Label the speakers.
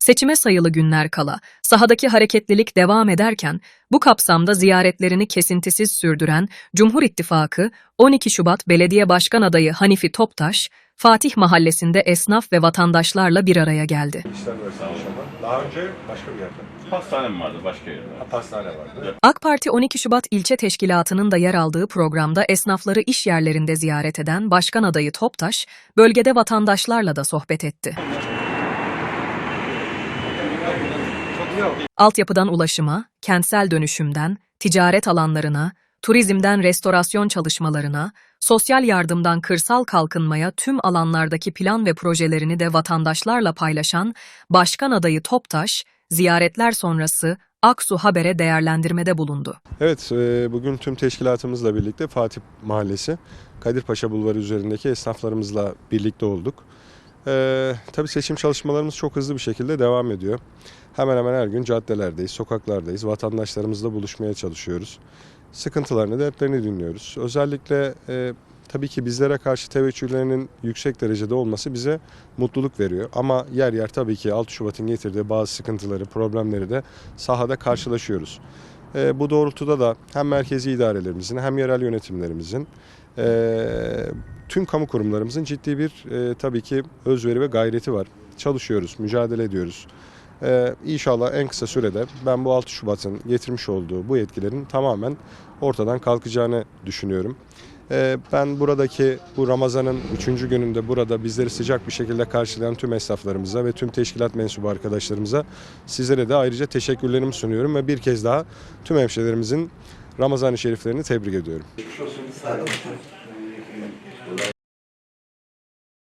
Speaker 1: Seçime sayılı günler kala sahadaki hareketlilik devam ederken bu kapsamda ziyaretlerini kesintisiz sürdüren Cumhur İttifakı 12 Şubat Belediye Başkan Adayı Hanifi Toptaş, Fatih Mahallesi'nde esnaf ve vatandaşlarla bir araya geldi.
Speaker 2: Daha önce başka bir yerde.
Speaker 3: Hastanem vardı başka yerde.
Speaker 2: Ha, Pastane vardı.
Speaker 1: AK Parti 12 Şubat ilçe teşkilatının da yer aldığı programda esnafları iş yerlerinde ziyaret eden Başkan Adayı Toptaş, bölgede vatandaşlarla da sohbet etti. Altyapıdan ulaşıma, kentsel dönüşümden, ticaret alanlarına, turizmden restorasyon çalışmalarına, sosyal yardımdan kırsal kalkınmaya tüm alanlardaki plan ve projelerini de vatandaşlarla paylaşan Başkan Adayı Toptaş, ziyaretler sonrası Aksu Haber'e değerlendirmede bulundu.
Speaker 2: Evet, e, bugün tüm teşkilatımızla birlikte Fatih Mahallesi, Kadirpaşa Bulvarı üzerindeki esnaflarımızla birlikte olduk. E, tabii seçim çalışmalarımız çok hızlı bir şekilde devam ediyor. Hemen hemen her gün caddelerdeyiz, sokaklardayız, vatandaşlarımızla buluşmaya çalışıyoruz. Sıkıntılarını, dertlerini dinliyoruz. Özellikle e, tabii ki bizlere karşı teveccühlerinin yüksek derecede olması bize mutluluk veriyor. Ama yer yer tabii ki 6 Şubat'ın getirdiği bazı sıkıntıları, problemleri de sahada karşılaşıyoruz. E, bu doğrultuda da hem merkezi idarelerimizin hem yerel yönetimlerimizin tüm kamu kurumlarımızın ciddi bir e, tabii ki özveri ve gayreti var. Çalışıyoruz, mücadele ediyoruz. Ee, inşallah en kısa sürede ben bu 6 Şubat'ın getirmiş olduğu bu etkilerin tamamen ortadan kalkacağını düşünüyorum. Ee, ben buradaki bu Ramazan'ın 3. gününde burada bizleri sıcak bir şekilde karşılayan tüm esnaflarımıza ve tüm teşkilat mensubu arkadaşlarımıza sizlere de ayrıca teşekkürlerimi sunuyorum ve bir kez daha tüm hemşehrilerimizin Ramazan-ı Şeriflerini tebrik ediyorum.